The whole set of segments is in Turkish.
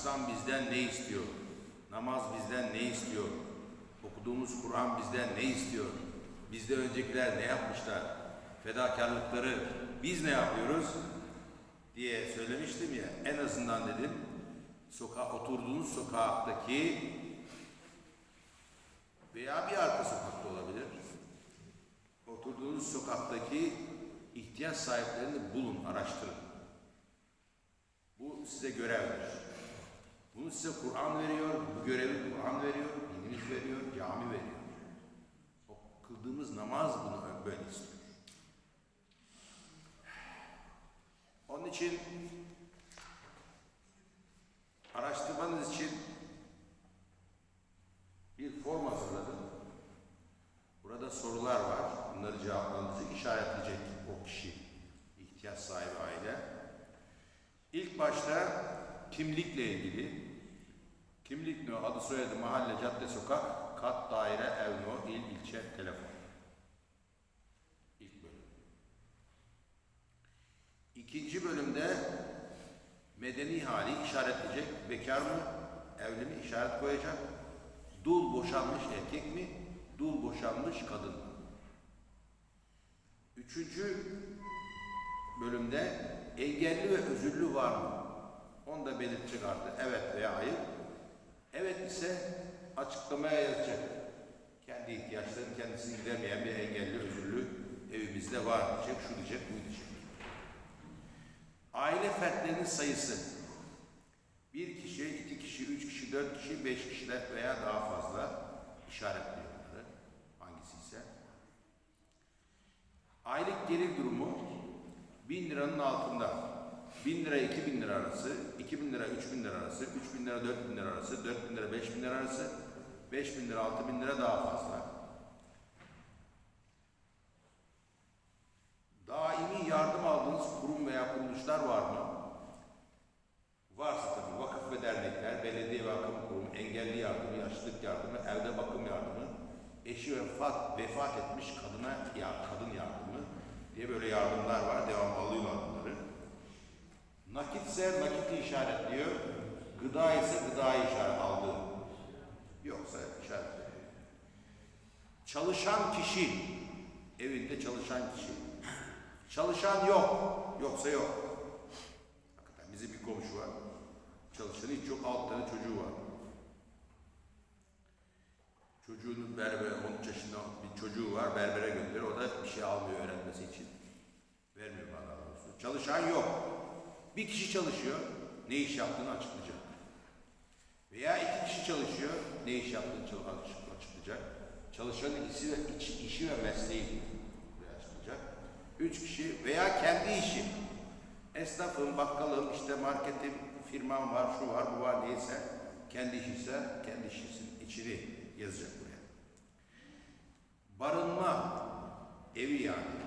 İslam bizden ne istiyor? Namaz bizden ne istiyor? Okuduğumuz Kur'an bizden ne istiyor? Bizde öncekiler ne yapmışlar? Fedakarlıkları biz ne yapıyoruz? diye söylemiştim ya. En azından dedim sokağa oturduğunuz sokaktaki veya bir arka sokakta olabilir. Oturduğunuz sokaktaki ihtiyaç sahiplerini bulun, araştırın. Bu size görevdir. Bunu size Kur'an veriyor, bu görevi Kur'an veriyor, dinimiz veriyor, cami veriyor. O kıldığımız namaz bunu böyle istiyor. Onun için araştırmanız için bir form hazırladım. Burada sorular var. Bunları cevaplandıracak, işaretleyecek o kişi, ihtiyaç sahibi aile. İlk başta kimlikle ilgili. Adı soyadı, mahalle, cadde, sokak, kat, daire, ev no, il, ilçe, telefon. İlk bölüm. İkinci bölümde medeni hali işaretleyecek. Bekar mı? Evli mi? işaret koyacak. Dul boşanmış erkek mi? Dul boşanmış kadın mı? Üçüncü bölümde engelli ve özürlü var mı? Onu da belirtecek artık. Evet veya hayır. Evet ise açıklamaya yazacak. Kendi ihtiyaçlarını kendisi gidemeyen bir engelli özürlü evimizde var diyecek. Şu diyecek, bu diyecek. Aile fertlerinin sayısı. Bir kişi, iki kişi, üç kişi, dört kişi, beş kişiler veya daha fazla işaretliyor bunları. Hangisi ise. Aylık gelir durumu bin liranın altında. Bin lira iki bin lira arası, iki bin lira üç bin lira arası, üç bin lira dört bin lira arası, dört bin lira beş bin lira arası, beş bin lira altı bin lira daha fazla. Daimi yardım aldığınız kurum veya kuruluşlar var mı? Varsa tabii vakıf ve dernekler, belediye ve akım kurumu, engelli yardımı, yaşlılık yardımı, evde bakım yardımı, eşi vefat, vefat etmiş kadına ya kadın yardımı diye böyle yardımlar var. Devam alıyorlar. Nakitse nakiti işaretliyor. Gıda ise gıdayı işaret aldığı. Yoksa işaretliyor. Çalışan kişi, evinde çalışan kişi. Çalışan yok, yoksa yok. Hakikaten bizim bir komşu var. Çalışanı hiç yok, alt tane çocuğu var. Çocuğunun berber, 13 yaşında bir çocuğu var, berbere gönderiyor. O da bir şey almıyor öğrenmesi için. Vermiyor bana doğrusu. Çalışan yok. Bir kişi çalışıyor, ne iş yaptığını açıklayacak. Veya iki kişi çalışıyor, ne iş yaptığını açıklayacak. Çalışanın işi ve, işi, işi ve mesleği açıklayacak. Üç kişi veya kendi işi. Esnafım, bakkalım, işte marketim, firmam var, şu var, bu var neyse. Kendi işi ise kendi işinin içini yazacak buraya. Barınma, evi yani.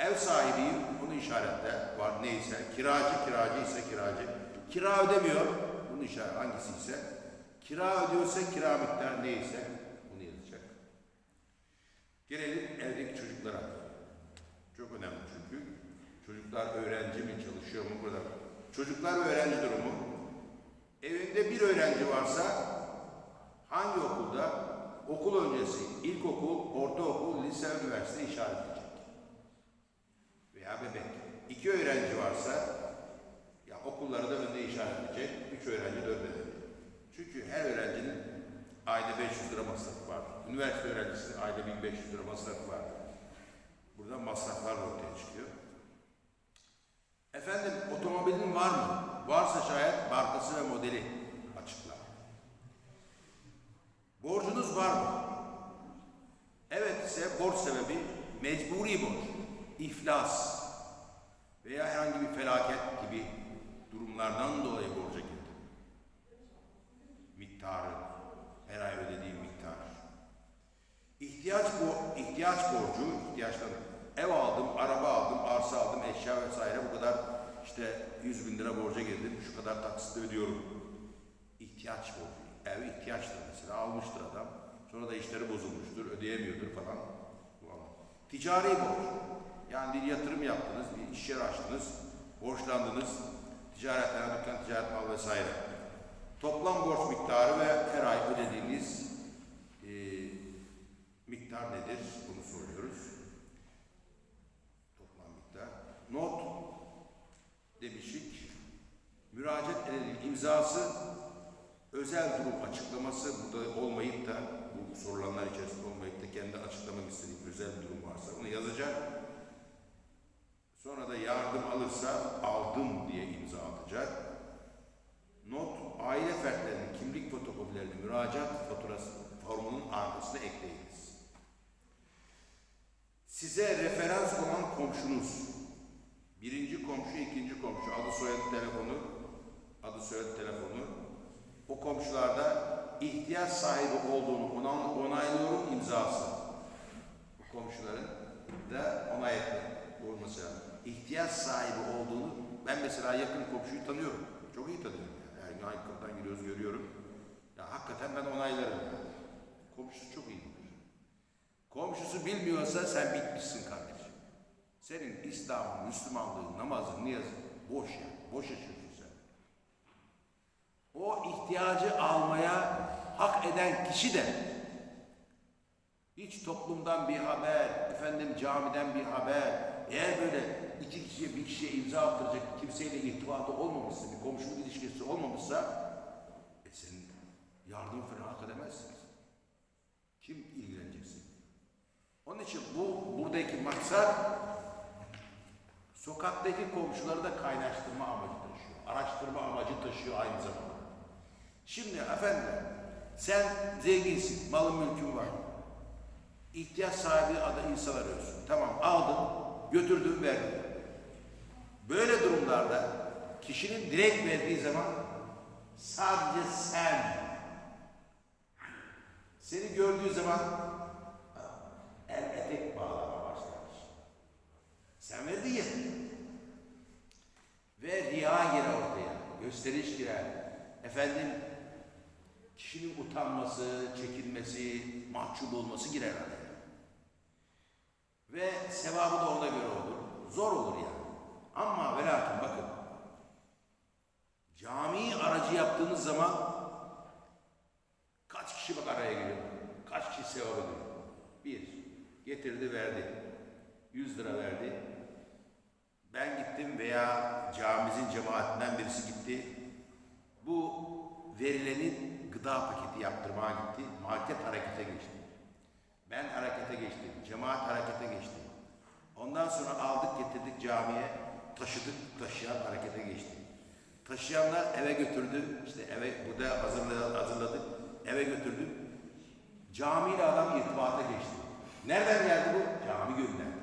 Ev sahibiyim, bunu işaretle var neyse. Kiracı, kiracı ise kiracı. Kira ödemiyor, bunu işaret hangisi ise. Kira ödüyorsa kira miktarı neyse bunu yazacak. Gelelim evdeki çocuklara. Çok önemli çünkü. Çocuklar öğrenci mi, çalışıyor mu burada? Çocuklar öğrenci durumu. Evinde bir öğrenci varsa hangi okulda? Okul öncesi, ilkokul, ortaokul, lise, üniversite işaretleyecek. Veya bebek. İki öğrenci varsa ya okulları da önde işaretleyecek. Üç öğrenci, dört öğrenci. Çünkü her öğrencinin ayda 500 lira masrafı var. Üniversite öğrencisinin ayda 1500 lira masrafı var. Buradan masraflar ortaya çıkıyor. Efendim otomobilin var mı? Varsa şayet markası ve modeli açıkla. Borcunuz var mı? Evet ise borç sebebi mecburi borç, iflas veya herhangi bir felaket gibi durumlardan dolayı borca girdi. Miktarı, her ay ödediğim miktar. İhtiyaç bu ihtiyaç borcu, ihtiyaçları. Ev aldım, araba aldım, arsa aldım, eşya vesaire bu kadar işte 100 bin lira borca girdim, şu kadar taksitle ödüyorum. İhtiyaç borcu. Ev ihtiyaçtır mesela, almıştır adam. Sonra da işleri bozulmuştur, ödeyemiyordur falan. Ticari borç. Yani bir yatırım yaptınız, bir iş yeri açtınız, borçlandınız, ticaret, dükkan, ticaret mal vesaire. Toplam borç miktarı ve her ay ödediğiniz e, miktar nedir? Bunu soruyoruz. Toplam miktar. Not demişik. Müracaat edilen imzası özel durum açıklaması burada olmayıp da bu sorulanlar içerisinde olmayıp da kendi açıklamak istediği özel durum varsa onu yazacak. Yardım alırsa aldım diye imza atacak. Not aile fertlerinin kimlik fotokopilerini müracaat faturası formunun arkasına ekleyiniz. Size referans olan komşunuz, birinci komşu, ikinci komşu, adı soyadı telefonu, adı soyadı telefonu, o komşularda ihtiyaç sahibi olduğunu ona- onaylıyorum imzası. Bu komşuların da onay etme olması lazım. İhtiyaç sahibi olduğunu ben mesela yakın komşuyu tanıyorum. Çok iyi tanıyorum. Yani. Gün aynı kapıdan giriyoruz görüyorum. Ya hakikaten ben onaylarım. Yani. Komşusu çok iyi bilir. Komşusu bilmiyorsa sen bitmişsin kardeşim. Senin İslam'ın, Müslümanlığın, namazın, niyazın boş ya. Boş yaşıyorsun sen. O ihtiyacı almaya hak eden kişi de hiç toplumdan bir haber, efendim camiden bir haber, eğer böyle iki kişiye bir kişiye imza attıracak kimseyle irtibatı olmamışsa, bir komşuluk ilişkisi olmamışsa e senin yardım falan hak edemezsiniz. Kim ilgileneceksin? Onun için bu buradaki maksat sokaktaki komşuları da kaynaştırma amacı taşıyor. Araştırma amacı taşıyor aynı zamanda. Şimdi efendim sen zenginsin, malın mülkün var. İhtiyaç sahibi adı insan arıyorsun. Tamam aldın, götürdün, verdin. Böyle durumlarda kişinin direkt verdiği zaman sadece sen seni gördüğü zaman el etek bağlama başlamış. Sen verdin ya. Ve riya girer ortaya. Gösteriş girer. Efendim kişinin utanması, çekinmesi, mahcup olması girer araya. Ve sevabı da ona göre olur. Zor olur yani. Ama ve lakin bakın. Camiyi aracı yaptığınız zaman kaç kişi bak araya giriyor. Kaç kişi sevap ediyor. Bir, getirdi verdi. 100 lira verdi. Ben gittim veya camimizin cemaatinden birisi gitti. Bu verilenin gıda paketi yaptırmaya gitti. Market harekete geçti. Ben harekete geçtim. Cemaat harekete geçti. Ondan sonra aldık getirdik camiye. Taşıdık taşıyan harekete geçti. Taşıyanlar eve götürdü. İşte eve burada hazırladık, hazırladık. Eve götürdük. Camiyle adam irtibata geçti. Nereden geldi bu? Cami gönderdi.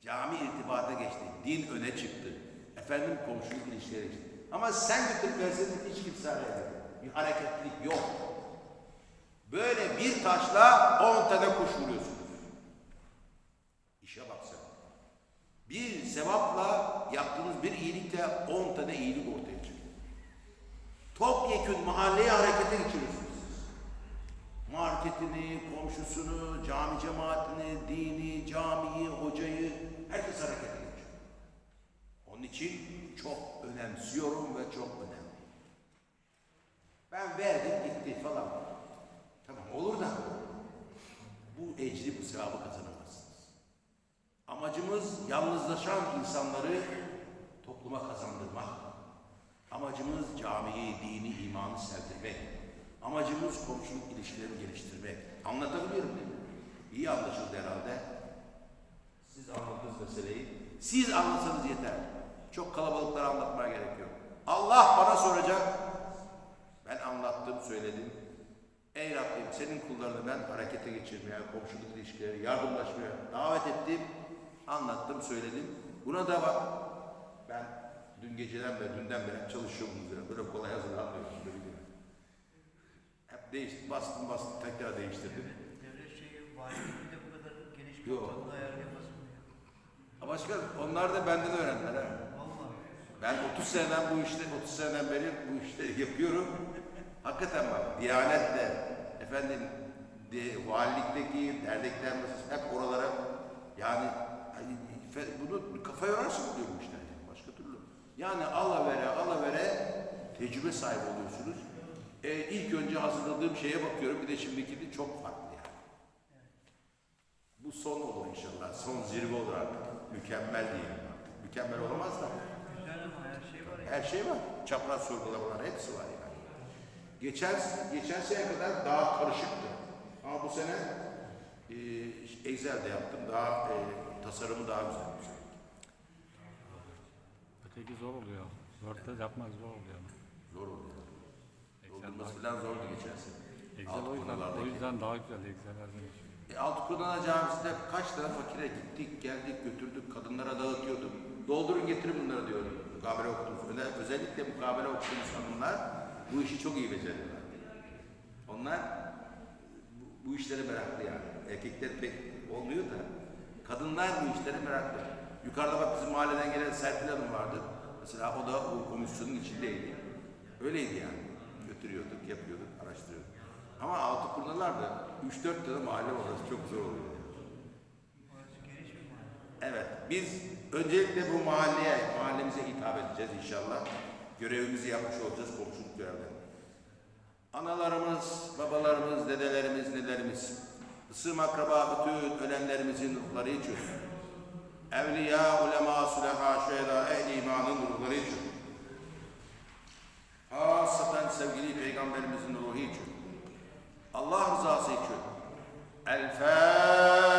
Cami irtibata geçti. Din öne çıktı. Efendim komşuluk ilişkileri geçti. Ama sen götürüp verseydin hiç kimse araya. Bir hareketlilik yok. Böyle bir taşla on tane kuş vuruyorsunuz. İşe bak sen. Bir sevapla yaptığınız bir iyilikle on tane iyilik ortaya çıkıyor. Topyekün mahalleyi harekete geçiriyorsunuz. Marketini, komşusunu, cami cemaatini, dini, camiyi, hocayı, herkes harekete geçiyor. Onun için çok önemsiyorum ve çok önemli. Ben verdim gitti falan. Tamam olur da bu ecri bu sevabı kazanamazsınız. Amacımız yalnızlaşan insanları topluma kazandırmak. Amacımız camiyi, dini, imanı sevdirmek. Amacımız komşuluk ilişkilerini geliştirmek. Anlatabiliyorum değil mi? İyi anlaşıldı herhalde. Siz anladınız meseleyi. Siz anlatsanız yeter. Çok kalabalıklara anlatmaya gerek yok. Allah bana soracak. Ben anlattım, söyledim. Ey Rabbim senin kullarını ben harekete geçirmeye, komşuluk ilişkileri, yardımlaşmaya davet ettim. Anlattım, söyledim. Buna da bak. Ben dün geceden beri, dünden beri çalışıyorum üzerine. Böyle kolay hazırlanmıyorum. Böyle bir Hep değişti, bastım bastım, tekrar değiştirdim. Devlet şeyi, valiliği de bu kadar geniş bir ortamda ayarlayamaz mı ya? Başka, onlar da benden öğrendiler. Ha. Vallahi. Ben 30 seneden bu işte, 30 seneden beri bu işleri yapıyorum. Hakikaten bak, Diyanet de, efendim, de, valilikteki, dernekler mesela hep oralara, yani fe- bunu kafa yorarsın bu işler. Yani, ala vere, ala vere, tecrübe sahibi oluyorsunuz. E, ilk önce hazırladığım şeye bakıyorum bir de şimdiki de çok farklı yani. Bu son olur inşallah. Son zirve olur artık. Mükemmel diyelim artık. Mükemmel olamaz da. Her şey var ya. Her şey var. Çapraz sorgulamalar hepsi var yani. Geçen, geçen sene kadar daha karışıktı. Ama bu sene e, Excel'de yaptım. Daha e, tasarımı daha güzel. Öteki zor oluyor. Word'de yapmak zor oluyor. Zor oluyor. Doldurması falan zordu geçen sene. Alt o yüzden, o yüzden daha güzel Excel'lerden. E, alt Kur'an Camisi'nde kaç tane fakire gittik, geldik, götürdük, kadınlara dağıtıyordum. Doldurun getirin bunları diyorum. Mukabele. Öyle- Özellikle mukabele okuduğumuz hanımlar bu işi çok iyi beceriyorlar. Onlar bu, bu işlere meraklı yani. Erkekler pek olmuyor da kadınlar bu işlere meraklı. Yukarıda bak bizim mahalleden gelen Serpil Hanım vardı. Mesela o da o komisyonun içindeydi. Öyleydi yani. Götürüyorduk, yapıyorduk, araştırıyorduk. Ama altı kurnalar da 3-4 tane mahalle var. Çok zor oluyor. Evet, biz öncelikle bu mahalleye, mahallemize hitap edeceğiz inşallah. Görevimizi yapmış olacağız, komşuluk görevlerini. Analarımız, babalarımız, dedelerimiz, nelerimiz, ısım akraba bütün ölenlerimizin ruhları için, Evliya, ulema, süleha, şüheda, ehli imanın ruhları için. Hasaten sevgili Peygamberimizin ruhu için. Allah rızası için. El-Fatiha.